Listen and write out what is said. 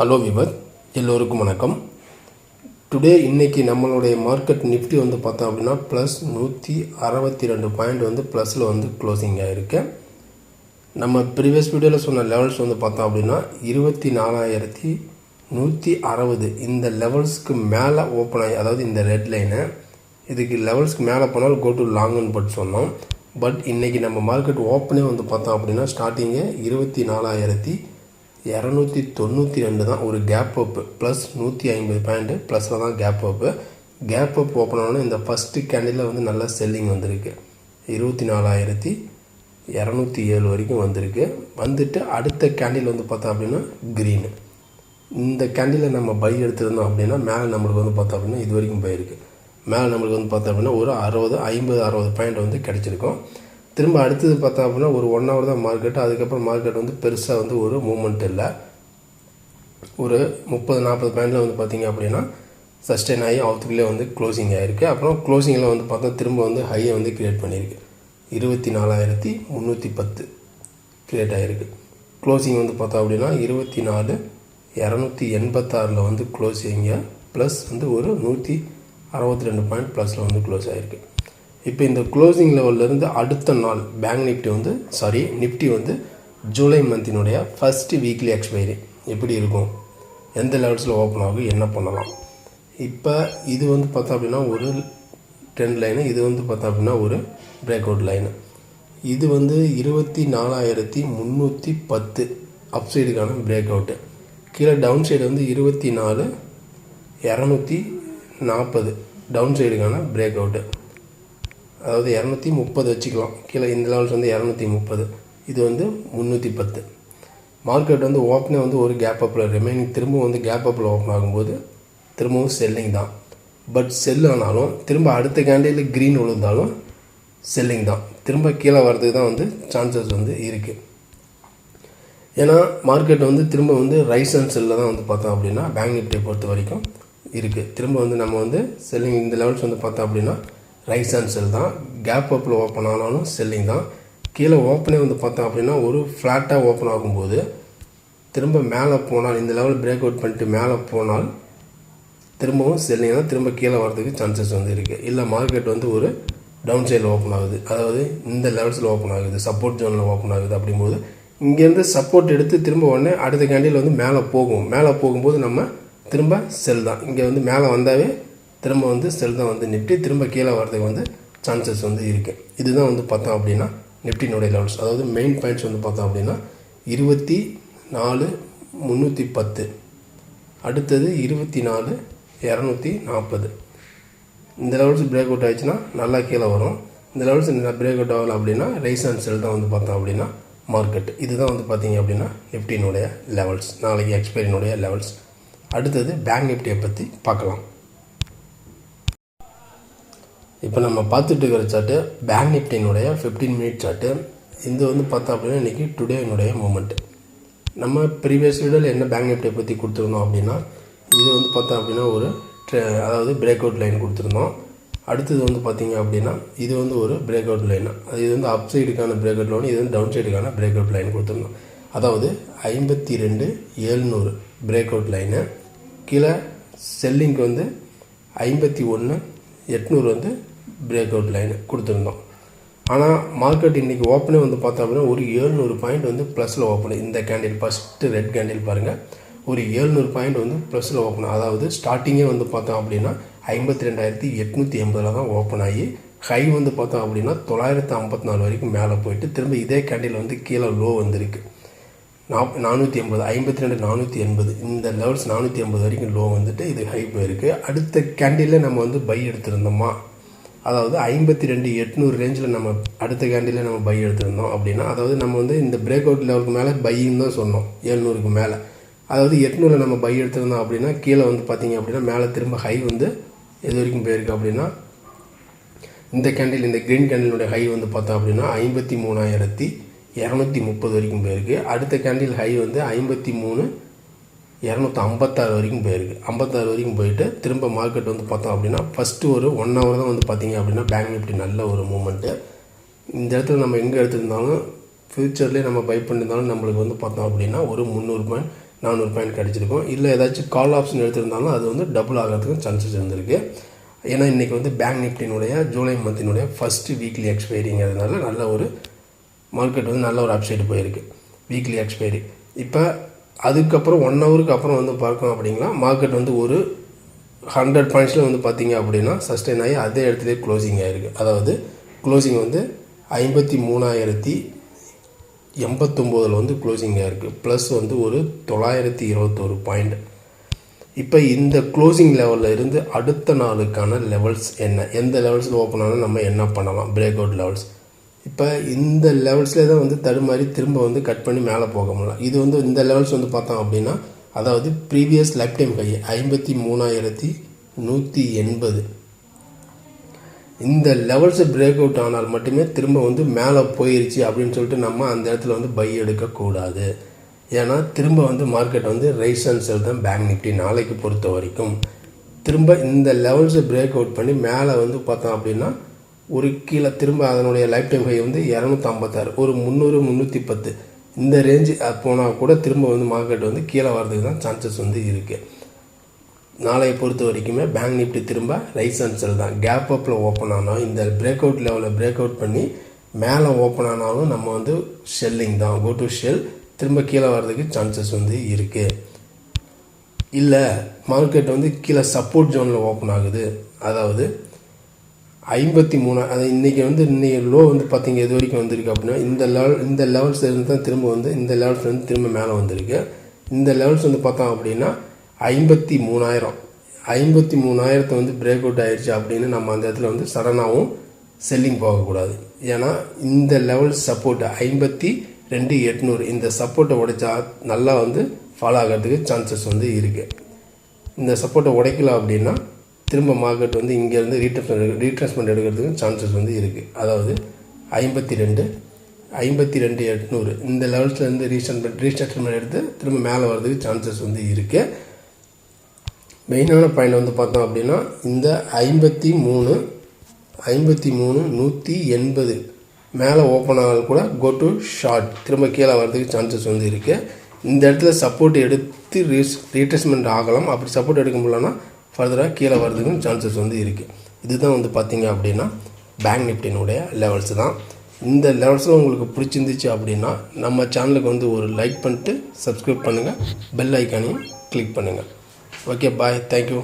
Hello விவர் எல்லோருக்கும் வணக்கம். Today இன்றைக்கி நம்மளுடைய மார்க்கெட் நிஃப்டி வந்து பார்த்தோம் அப்படின்னா ப்ளஸ் நூற்றி அறுபத்தி ரெண்டு பாயிண்ட் வந்து ப்ளஸில் வந்து க்ளோசிங் ஆகிருக்கு நம்ம ப்ரீவியஸ் வீடியோவில் சொன்ன லெவல்ஸ் வந்து பார்த்தோம் அப்படின்னா இருபத்தி நாலாயிரத்தி நூற்றி அறுபது. இந்த லெவல்ஸ்க்கு மேலே ஓப்பன் ஆகி அதாவது இந்த ரெட் லைனை இதுக்கு லெவல்ஸ்க்கு மேலே போனால் கோ டு லாங்குன்னு போட்டு சொன்னோம். பட் இன்றைக்கி நம்ம மார்க்கெட் ஓப்பனே வந்து பார்த்தோம் அப்படின்னா ஸ்டார்டிங்கே இருபத்தி நாலாயிரத்தி இரநூத்தி தொண்ணூற்றி ரெண்டு தான் ஒரு கேப் அப்பு ப்ளஸ் நூற்றி ஐம்பது பாயிண்ட்டு ப்ளஸில் தான் gap up gap up open ஆனோடனே இந்த ஃபஸ்ட்டு கேண்டிலில் வந்து நல்லா செல்லிங் வந்திருக்கு. இருபத்தி நாலாயிரத்தி இரநூத்தி ஏழு வரைக்கும் வந்திருக்கு. வந்துட்டு அடுத்த கேண்டில் வந்து பார்த்தோம் அப்படின்னா க்ரீனு இந்த கேண்டிலை நம்ம பை எடுத்திருந்தோம் அப்படின்னா மேலே நம்மளுக்கு வந்து பார்த்தோம் அப்படின்னா இது வரைக்கும் பை இருக்குது மேலே நம்மளுக்கு வந்து பார்த்தோம் அப்படின்னா ஒரு அறுபது ஐம்பது அறுபது பாயிண்ட் வந்து கிடச்சிருக்கும். திரும்ப அடுத்தது பார்த்தோம் அப்படின்னா ஒரு ஒன் ஹவர் தான் மார்க்கெட் அதுக்கப்புறம் மார்க்கெட் வந்து பெருசாக வந்து ஒரு மூமெண்ட் இல்லை. ஒரு முப்பது நாற்பது பாயிண்டில் வந்து பார்த்தீங்க அப்படின்னா சஸ்டெயின் ஆகி அவுத்துக்குள்ளே வந்து க்ளோசிங் ஆகிருக்கு அப்புறம் க்ளோசிங்கில் வந்து பார்த்தா திரும்ப வந்து ஹையை வந்து க்ரியேட் பண்ணியிருக்கு. இருபத்தி நாலாயிரத்தி முந்நூற்றி பத்து க்ரியேட் ஆகிருக்கு க்ளோசிங் வந்து பார்த்தோம் அப்படின்னா இருபத்தி நாலு இரநூத்தி எண்பத்தாறில் வந்து க்ளோசிங்க ப்ளஸ் வந்து ஒரு நூற்றி அறுபத்தி ரெண்டு பாயிண்ட் ப்ளஸில் வந்து க்ளோஸ் ஆகிருக்கு இப்போ இந்த க்ளோசிங் லெவல்லேருந்து அடுத்த நாள் பேங்க் நிஃப்டி வந்து சாரி நிஃப்டி வந்து ஜூலை மந்தினுடைய ஃபஸ்ட்டு வீக்லி எக்ஸ்பைரி எப்படி இருக்கும்? எந்த லெவல்ஸில் ஓப்பன் ஆகும் என்ன பண்ணலாம்? இப்போ இது வந்து பார்த்தோம் அப்படின்னா ஒரு ட்ரெண்ட் லைனு இது வந்து பார்த்தோம் அப்படின்னா ஒரு பிரேக் அவுட் லைனு இது வந்து இருபத்தி நாலாயிரத்தி முந்நூற்றி பத்து அப் சைடுக்கான பிரேக் அவுட்டு கீழே டவுன் சைடு வந்து இருபத்தி நாலு இரநூத்தி நாற்பது டவுன் சைடுக்கான பிரேக் அவுட்டு அதாவது இரநூத்தி முப்பது வச்சுக்கலாம். கீழே இந்த லெவல்ஸ் வந்து இரநூத்தி முப்பது. இது வந்து முந்நூற்றி பத்து. மார்க்கெட் வந்து ஓப்பனே வந்து ஒரு கேப் அப்பில் ரிமைனிங் திரும்பவும் வந்து கேப் அப்பில் ஓப்பன் ஆகும்போது திரும்பவும் செல்லிங் தான். பட் செல் ஆனாலும் திரும்ப அடுத்த கேண்டில் க்ரீன் விழுந்தாலும் செல்லிங் தான். திரும்ப கீழே வர்றதுக்கு தான் வந்து சான்சஸ் வந்து இருக்குது ஏன்னா மார்க்கெட் வந்து திரும்ப வந்து ரைஸ் அண்ட் செல்லில் தான் வந்து பார்த்தோம் அப்படின்னா பேங்க் நிஃப்டியை பொறுத்த வரைக்கும் இருக்குது திரும்ப வந்து நம்ம வந்து செல்லிங் இந்த லெவல்ஸ் வந்து பார்த்தோம் அப்படின்னா ரைஸ் அண்ட் செல் தான். கேப் அப்பில் ஓப்பன் ஆனாலும் செல்லிங் தான். கீழே ஓப்பனே வந்து பார்த்தோம் அப்படின்னா ஒரு ஃப்ளாட்டாக ஓப்பன் ஆகும்போது திரும்ப மேலே போனால் இந்த லெவல் பிரேக் அவுட் பண்ணிட்டு மேலே போனால் திரும்பவும் செல்லிங் தான். திரும்ப கீழே வரதுக்கு சான்சஸ் வந்து இருக்குது இல்லை மார்க்கெட் வந்து ஒரு டவுன் சைடில் ஓப்பன் ஆகுது. அதாவது இந்த லெவல்ஸில் ஓப்பன் ஆகுது சப்போர்ட் ஜோனில் ஓப்பன் ஆகுது அப்படிங்கும்போது இங்கேருந்து சப்போர்ட் எடுத்து திரும்ப உடனே அடுத்த கேண்டில் வந்து மேலே போகும். மேலே போகும்போது நம்ம திரும்ப செல் தான். இங்கே வந்து மேலே வந்தாவே திரும்ப வந்து செல் தான் வந்து நிஃப்டி திரும்ப கீழே வரதுக்கு வந்து சான்சஸ் வந்து இருக்குது இதுதான் வந்து பார்த்தோம் அப்படின்னா நிஃப்டினுடைய லெவல்ஸ் அதாவது மெயின் பாயிண்ட்ஸ் வந்து பார்த்தோம் அப்படின்னா இருபத்தி நாலு முந்நூற்றி பத்து. அடுத்தது இருபத்தி நாலு இரநூத்தி நாற்பது. இந்த லெவல்ஸ் பிரேக் அவுட் ஆயிடுச்சுன்னா நல்லா கீழே வரும். இந்த லெவல்ஸ் பிரேக் அவுட் ஆகலை அப்படின்னா ரைஸ் அண்ட் செல் தான் வந்து பார்த்தோம் அப்படின்னா மார்க்கெட் இதுதான் வந்து பார்த்தீங்க அப்படின்னா நிஃப்டினுடைய லெவல்ஸ் நாளைக்கு எக்ஸ்பைரினுடைய லெவல்ஸ் அடுத்தது பேங்க் நிஃப்டியை பற்றி பார்க்கலாம். இப்போ நம்ம பார்த்துட்டு இருக்கிற சார்ட்டு பேங்க் நிஃப்டினுடைய ஃபிஃப்டீன் மினிட் சார்ட்டு இது வந்து பார்த்தோம் அப்படின்னா இன்றைக்கி டுடேனுடைய மூமெண்ட் நம்ம ப்ரீவியஸ் வீடியோவில் என்ன பேங்க் நிஃப்டியை பற்றி கொடுத்துருந்தோம் அப்படின்னா இது வந்து பார்த்தோம் அப்படின்னா ஒரு அதாவது பிரேக் அவுட் லைன் கொடுத்துருந்தோம். அடுத்தது வந்து பார்த்தீங்க அப்படின்னா இது வந்து ஒரு பிரேக் அவுட் லைன் அது இது வந்து அப் சைடுக்கான பிரேக் அவுட் லைன் இது வந்து டவுன் சைடுக்கான பிரேக் அவுட் லைன் கொடுத்துருந்தோம். அதாவது ஐம்பத்தி ரெண்டு ஏழ்நூறு பிரேக் அவுட் லைனு கீழே செல்லிங்க்கு வந்து ஐம்பத்தி ஒன்று எட்நூறு வந்து பிரேக் அவுட் லைனு கொடுத்துருந்தோம். ஆனால் மார்க்கெட் இன்றைக்கி ஓப்பனே வந்து பார்த்தோம் அப்படின்னா ஒரு ஏழ்நூறு பாயிண்ட் வந்து ப்ளஸில் ஓப்பன் இந்த கேண்டில் ஃபஸ்ட்டு ரெட் கேண்டில் பாருங்கள் ஒரு ஏழ்நூறு பாயிண்ட் வந்து ப்ளஸில் ஓப்பன் அதாவது ஸ்டார்டிங்கே வந்து பார்த்தோம் அப்படின்னா ஐம்பத்தி ரெண்டாயிரத்தி எட்நூற்றி எண்பதில் தான் ஓப்பன் ஆகி ஹை வந்து பார்த்தோம் அப்படின்னா தொள்ளாயிரத்து ஐம்பத்தி நாலு வரைக்கும் மேலே போயிட்டு திரும்ப இதே கேண்டில் வந்து கீழே லோ வந்திருக்கு. நாப் நானூற்றி எண்பது ஐம்பத்தி ரெண்டு நானூற்றி எண்பது. இந்த லெவல்ஸ் நானூற்றி எண்பது வரைக்கும் லோ வந்துட்டு இது ஹை போயிருக்கு. அடுத்த கேண்டிலே நம்ம வந்து பை எடுத்திருந்தோமா? அதாவது ஐம்பத்தி ரெண்டு எட்நூறு ரேஞ்சில் நம்ம அடுத்த கேண்டிலில் நம்ம பை எடுத்திருந்தோம் அப்படின்னா அதாவது நம்ம வந்து இந்த பிரேக் அவுட் லெவலுக்கு மேலே பையின்னு தான் சொன்னோம் எழுநூறுக்கு மேலே. அதாவது எட்நூறில் நம்ம பை எடுத்திருந்தோம் அப்படின்னா கீழே வந்து பார்த்தீங்க அப்படின்னா மேலே திரும்ப ஹை வந்து எது வரைக்கும் போயிருக்கு அப்படின்னா இந்த கேண்டில் இந்த க்ரீன் கேண்டிலுடைய ஹை வந்து பார்த்தோம் அப்படின்னா ஐம்பத்தி மூணாயிரத்தி இரநூத்தி முப்பது வரைக்கும் போயிருக்கு. அடுத்த கேண்டில் ஹை வந்து ஐம்பத்தி மூணு இரநூத்தி ஐம்பத்தாறு வரைக்கும் போயிருக்கு. ஐம்பத்தாறு வரைக்கும் போயிட்டு திரும்ப மார்க்கெட் வந்து பார்த்தோம் அப்படின்னா ஃபஸ்ட்டு ஒரு ஒன் ஹவர் தான் வந்து பார்த்தீங்க அப்படின்னா பேங்க் நிஃப்டி நல்ல ஒரு மூமெண்ட்டு இந்த இடத்துல நம்ம எங்கே எடுத்திருந்தாலும் ஃப்யூச்சர்லேயே நம்ம பை பண்ணியிருந்தாலும் நம்மளுக்கு வந்து பார்த்தோம் அப்படின்னா ஒரு முந்நூறு பாயிண்ட் நானூறு பாயிண்ட் கிடச்சிருக்கும். இல்லை ஏதாச்சும் கால் ஆப்ஷன் எடுத்திருந்தாலும் அது வந்து டபுள் ஆகிறதுக்கும் சான்சஸ் இருந்திருக்கு. ஏன்னா இன்றைக்கி வந்து பேங்க் நிஃப்டினுடைய ஜூலை மந்தினுடைய ஃபஸ்ட்டு வீக்லி எக்ஸ்பைரிங்கிறதுனால நல்ல ஒரு மார்க்கெட் வந்து நல்ல ஒரு அப்சைடு போயிருக்கு. வீக்லி எக்ஸ்பைரி இப்போ அதுக்கப்புறம் ஒன் ஹவருக்கு அப்புறம் வந்து பார்க்கணும் அப்படிங்களா மார்க்கெட் வந்து ஒரு ஹண்ட்ரட் பாயிண்ட்ஸில் வந்து பார்த்தீங்க அப்படின்னா சஸ்டெயின் ஆகி அதே இடத்துல க்ளோசிங் ஆகிருக்கு அதாவது க்ளோசிங் வந்து ஐம்பத்தி மூணாயிரத்தி எண்பத்தொம்போதில் வந்து க்ளோசிங் ஆகிருக்கு ப்ளஸ் வந்து ஒரு தொள்ளாயிரத்தி இருபத்தோரு பாயிண்ட் இப்போ இந்த க்ளோசிங் லெவலில் இருந்து அடுத்த நாளுக்கான லெவல்ஸ் என்ன? எந்த லெவல்ஸில் ஓப்பன் ஆனால் நம்ம என்ன பண்ணலாம்? பிரேக் அவுட் லெவல்ஸ் இப்போ இந்த லெவல்ஸில் தான் வந்து தடுமாறி திரும்ப வந்து கட் பண்ணி மேலே போக முடியல. இது வந்து இந்த லெவல்ஸ் வந்து பார்த்தோம் அப்படின்னா அதாவது ப்ரீவியஸ் லைஃப் டைம் கை ஐம்பத்தி மூணாயிரத்தி நூற்றி எண்பது. இந்த லெவல்ஸ் பிரேக் அவுட் ஆனால் மட்டுமே திரும்ப வந்து மேலே போயிருச்சு அப்படின்னு சொல்லிட்டு நம்ம அந்த இடத்துல வந்து பை எடுக்கக்கூடாது ஏன்னா திரும்ப வந்து மார்க்கெட் வந்து ரைஸ் அண்ட் செல் தான் பேங்க் நிஃப்டி நாளைக்கு பொறுத்த வரைக்கும். திரும்ப இந்த லெவல்ஸை பிரேக் அவுட் பண்ணி மேலே வந்து பார்த்தோம் அப்படின்னா ஒரு கீழே திரும்ப அதனுடைய லைஃப் டைம் ஹை வந்து இரநூத்தம்பத்தாறு. ஒரு முந்நூறு முந்நூற்றி பத்து இந்த ரேஞ்சு போனால் கூட திரும்ப வந்து மார்க்கெட் வந்து கீழே வர்றதுக்கு தான் சான்சஸ் வந்து இருக்குது நாளையை பொறுத்த வரைக்குமே பேங்க் நிஃப்டி திரும்ப ரைஸ் அண்ட் செல் தான். கேப் அப்பில் ஓப்பன் ஆனால் இந்த பிரேக் அவுட் லெவலில் பிரேக் அவுட் பண்ணி மேலே ஓப்பன் ஆனாலும் நம்ம வந்து ஷெல்லிங் தான். கோ டு ஷெல் திரும்ப கீழே வர்றதுக்கு சான்சஸ் வந்து இருக்குது இல்லை மார்க்கெட் வந்து கீழே சப்போர்ட் ஜோனில் ஓப்பன் ஆகுது. அதாவது ஐம்பத்தி மூணு அது இன்றைக்கி வந்து இன்றைக்கி லோ வந்து பார்த்திங்க எது வரைக்கும் வந்திருக்கு அப்படின்னா இந்த லெவல் இந்த லெவல்ஸ் இருந்து தான் திரும்ப வந்து இந்த லெவல்ஸ் வந்து திரும்ப மேலே வந்திருக்கு. இந்த லெவல்ஸ் வந்து பார்த்தோம் அப்படின்னா ஐம்பத்தி மூணாயிரம். ஐம்பத்தி மூணாயிரத்தை வந்து பிரேக் அவுட் ஆயிடுச்சு அப்படின்னு நம்ம அந்த இடத்துல வந்து சடனாகவும் செல்லிங் போகக்கூடாது. ஏன்னா இந்த லெவல் சப்போர்ட் ஐம்பத்தி ரெண்டு எட்நூறு இந்த சப்போர்ட்டை உடைச்சா நல்லா வந்து ஃபாலோ ஆகிறதுக்கு சான்சஸ் வந்து இருக்குது இந்த சப்போர்ட்டை உடைக்கல அப்படின்னா திரும்ப மார்க்கெட் வந்து இங்கேருந்து ரீட்ரேஸ்மெண்ட் ரீட்ரேஸ்மெண்ட் எடுக்கிறதுக்கு சான்சஸ் வந்து இருக்குது அதாவது ஐம்பத்தி ரெண்டு ஐம்பத்தி ரெண்டு எட்நூறு இந்த லெவல்ஸ்லேருந்து ரீஸ்டன்மெண்ட் ரீஸ்ட்ரக்சர்மெண்ட் எடுத்து திரும்ப மேலே வர்றதுக்கு சான்சஸ் வந்து இருக்குது மெயினான பாயிண்ட் வந்து பார்த்தோம் அப்படின்னா இந்த ஐம்பத்தி மூணு ஐம்பத்தி மூணு நூற்றி எண்பது மேலே ஓப்பன் ஆகிறது கூட கோ டு ஷார்ட் திரும்ப கீழே வர்றதுக்கு சான்சஸ் வந்து இருக்குது இந்த இடத்துல சப்போர்ட் எடுத்து ரீஸ் ரீட்ரெஸ்மெண்ட் ஆகலாம். அப்படி சப்போர்ட் எடுக்க முடியலன்னா ஃபர்தராக கீழே வர்றதுக்கும் சான்சஸ் வந்து இருக்குது இதுதான் வந்து பார்த்திங்க அப்படின்னா பேங்க் நிஃப்டினுடைய லெவல்ஸ் தான். இந்த லெவல்ஸில் உங்களுக்கு பிடிச்சிருந்துச்சு அப்படின்னா நம்ம சேனலுக்கு வந்து ஒரு லைக் பண்ணிட்டு சப்ஸ்கிரைப் பண்ணுங்கள் பெல் ஐக்கானையும் கிளிக் பண்ணுங்கள் ஓகே பாய் தேங்க்யூ